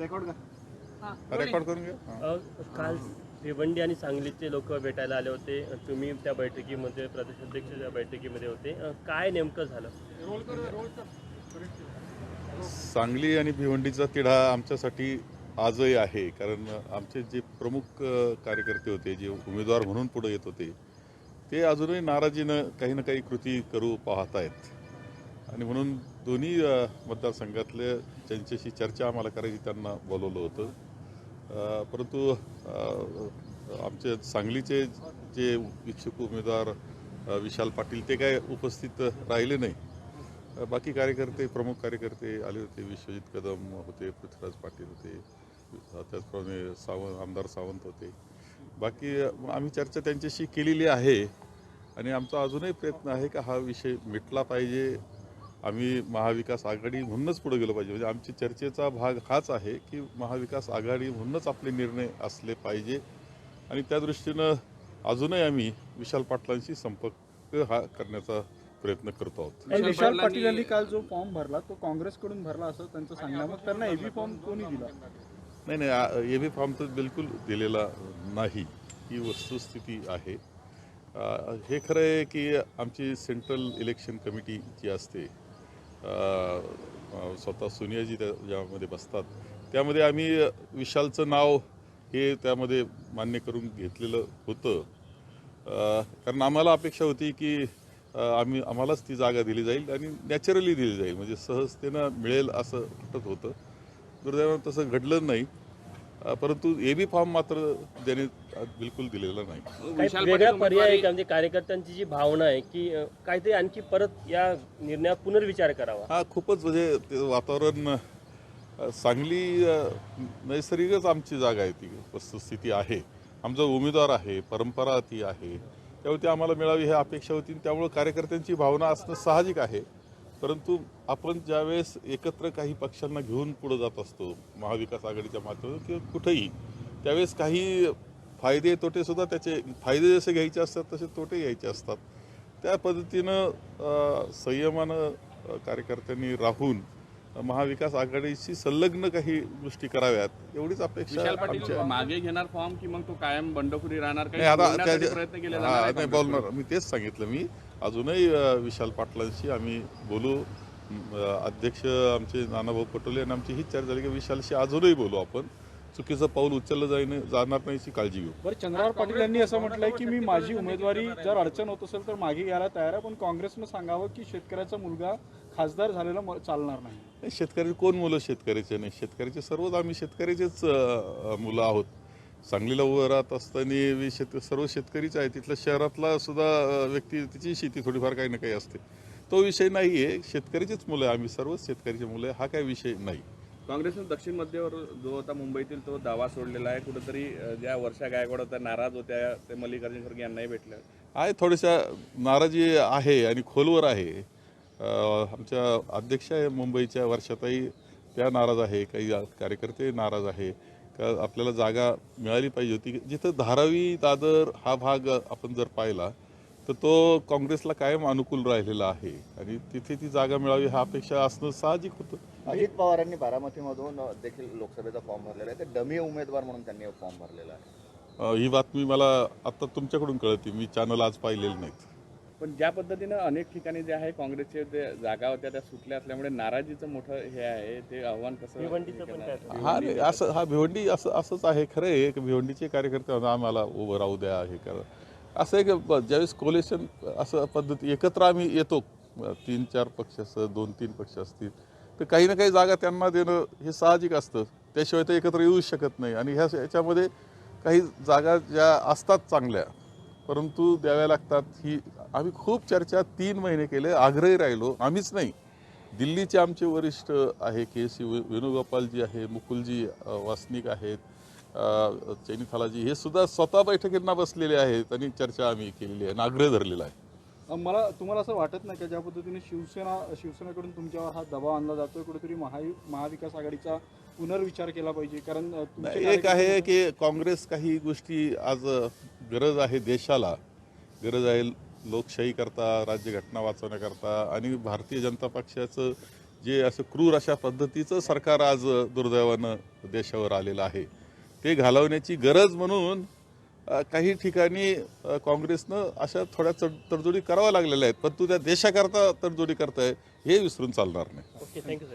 Record करून घ्या हा. काल भिवंडी आणि सांगलीचे लोक भेटायला आले होते. तुम्ही त्या बैठकीमध्ये प्रदेशाध्यक्ष त्या बैठकीमध्ये होते. काय नेमकं झालं? सांगली आणि भिवंडीचा तिढा आमच्यासाठी आजही आहे. कारण आमचे जे प्रमुख कार्यकर्ते होते जे उमेदवार म्हणून पुढे येत होते ते अजूनही नाराजीनं काही ना काही कृती करू पाहत आहेत आणि म्हणून दोन्ही मतदारसंघातले मतदारसंघातल्या चर्चा आम्हाला करायची त्यांना बोलवलं होतं. परंतु आमचे सांगलीचे जे इच्छुक उमेदवार विशाल पाटील ते काय उपस्थित राहिले नाही. बाकी कार्यकर्ते प्रमुख कार्यकर्ते आले होते विश्वजित कदम होते पृथ्वीराज पाटील होते त्याचप्रमाणे सावंत आमदार सावंत होते. बाकी आम्ही चर्चा त्यांच्याशी केलेली आहे. आणि आमचा अजूनही प्रयत्न आहे का हा विषय मिटला पाहिजे आम्ही महाविकास आघाडी म्हणूनच पुढे गेलो पाहिजे. म्हणजे आमची चर्चेचा भाग हाच आहे की महाविकास आघाडी म्हणूनच आपले निर्णय असले पाहिजे. आणि त्या दृष्टीनं अजूनही आम्ही विशाल पाटलांशी संपर्क हा करण्याचा प्रयत्न करतो आहोत. विशाल पाटील यांनी काल जो फॉर्म भरला तो काँग्रेसकडून भरला असं त्यांचं सांगणं मग त्यांना एबी फॉर्म कोणी दिला? नाही नाही ए बी फॉर्म तर बिलकुल दिलेला नाही. ही वस्तुस्थिती आहे. हे खरं आहे की आमची सेंट्रल इलेक्शन कमिटी जी असते स्वतः सोनियाजी त्या ज्यामध्ये बसतात. त्यामध्ये आम्ही विशालचं नाव हे त्यामध्ये मान्य करून घेतलेलं होतं. कारण आम्हाला अपेक्षा होती की आम्ही आम्हालाच ती जागा दिली जाईल आणि नॅचरली दिली जाईल. म्हणजे सहजतेनं मिळेल असं वाटत होतं. दुर्दैवानं तसं घडलं नाही. परंतु ए बी फॉर्म मात्र ज्याने बिलकुल दिलेला नाही. काही वेगळा पर्याय आहे का? म्हणजे कार्यकर्त्यांची जी भावना आहे की अ, काहीतरी आणखी परत या निर्णयात पुनर्विचार करावा? हा खूपच म्हणजे ते वातावरण अ, चांगली अ, नैसर्गिकच आमची जागा आहे ती वस्तुस्थिती आहे. आमचा उमेदवार आहे परंपरा ती आहे. त्यामुळे ती आम्हाला मिळावी ही अपेक्षा होती आणि त्यामुळे कार्यकर्त्यांची भावना असणं साहजिक आहे. परंतु आपण ज्यावेळेस एकत्र काही पक्षांना घेऊन पुढे जात असतो महाविकास आघाडीच्या माध्यमातून किंवा कुठेही त्यावेळेस काही फायदे तोटे सुद्धा त्याचे फायदे जसे घ्यायचे असतात तसे तोटे घ्यायचे असतात. त्या पद्धतीनं संयमानं कार्यकर्त्यांनी राहून महाविकास आघाडीशी संलग्न काही गोष्टी कराव्यात एवढीच अपेक्षा विशाल पाटील आमच्या मागे घेणार फॉर्म की मग तो कायम बंडखोरी राहणार प्रयत्न केले नाही? बोलणार. मी तेच सांगितलं मी. अजूनही विशाल पाटलांशी आम्ही बोलू. अध्यक्ष आमचे नानाभाऊ पटोले आणि आमची हीच चर्चा झाली की विशालशी अजूनही बोलू आपण. चुकीचं पाऊल उचललं जाईन जाणार नाही याची काळजी घेऊ. बरं चंद्रहार पाटील यांनी असं म्हटलंय की मी माझी उमेदवारी जर अडचण होत असेल तर मागे घ्यायला तयार आहे पण काँग्रेसनं सांगावं की शेतकऱ्याचा मुलगा खासदार झालेला चालणार नाही. शेतकरी कोण मुलं शेतकऱ्याचे नाही? शेतकऱ्याचे सर्वच आम्ही शेतकऱ्याचेच मुलं आहोत. सांगलीला उभं राहत असताना शेत सर्व शेतकरीच आहे तिथल्या शहरातला सुद्धा व्यक्ती तिची शेती थोडीफार काही ना काही असते. तो विषय नाही आहे शेतकऱ्याचीच मुलं आहे. आम्ही सर्वच शेतकऱ्याची मुलं आहे. हा काही विषय नाही. काँग्रेसनं दक्षिण मध्यवर जो आता मुंबईतील तो दावा सोडलेला आहे. कुठेतरी ज्या वर्षा गायकवाड होत्या नाराज होत्या ते मल्लिकार्जुन खरगे यांनाही भेटल्या आहे थोड्याशा नाराजी आहे आणि खोलवर आहे. आमच्या अध्यक्ष आहे मुंबईच्या वर्षातही त्या नाराज आहे. काही कार्यकर्ते नाराज आहे. का आपल्याला जागा मिळाली पाहिजे होती. जिथं धारावी दादर हा भाग आपण जर पाहिला तर तो काँग्रेसला कायम अनुकूल राहिलेला आहे. आणि तिथे ती जागा मिळावी हा अपेक्षा असणं साहजिक होतं. अजित पवारांनी बारामतीमधून देखील लोकसभेचा फॉर्म भरलेला आहे. ते डमी उमेदवार म्हणून त्यांनी फॉर्म भरलेला आहे. ही बातमी मला आता तुमच्याकडून कळती. मी चॅनल आज पाहिलेलं नाहीत. पण ज्या पद्धतीनं अनेक ठिकाणी जे आहे काँग्रेसचे जे जागा होत्या त्या सुटल्या असल्यामुळे नाराजीचं मोठं हे आहे. ते आव्हान कसं भिवंडीचं पण काय हा नाही, असं हा भिवंडी असं असंच आहे खरं आहे. की भिवंडीचे कार्यकर्ते आम्हाला उभं राहू द्या हे करा. असं आहे की ज्यावेळेस कोलेशन असं पद्धती एकत्र आम्ही येतो. तीन चार पक्ष असं दोन तीन पक्ष असतील. तर काही ना काही जागा त्यांना देणं हे साहजिक असतं. त्याशिवाय ते एकत्र येऊच शकत नाही. आणि ह्या याच्यामध्ये काही जागा ज्या असतात चांगल्या परंतु द्याव्या लागतात ही आम्ही खूप चर्चा तीन महिने केले आग्रही राहिलो. आम्हीच नाही. दिल्लीचे आमचे वरिष्ठ आहे के सी वेणुगोपालजी आहे मुकुलजी वासनिक आहेत चैनीथालाजी हे सुद्धा स्वतः बैठकींना बसलेले आहेत आणि चर्चा आम्ही केलेली आहे आणि आग्रह धरलेला आहे. मला तुम्हाला असं वाटत नाही का ज्या पद्धतीने शिवसेना शिवसेनेकडून तुमच्यावर हा दबाव आणला जातोय कुठेतरी महा महाविकास आघाडीचा पुनर्विचार केला पाहिजे? कारण एक आहे की काँग्रेस काही गोष्टी आज गरज आहे देशाला. गरज आहे लोकशाही करता राज्यघटना वाचवण्याकरता आणि भारतीय जनता पक्षाचं जे असं क्रूर अशा पद्धतीचं सरकार आज दुर्दैवानं देशावर आलेलं आहे. ते घालवण्याची गरज म्हणून काही ठिकाणी काँग्रेसनं अशा थोड्या चढ तडजोडी कराव्या लागलेल्या आहेत पण तू त्या देशाकरता तडजोडी करताय हे विसरून चालणार नाही. थँक्यू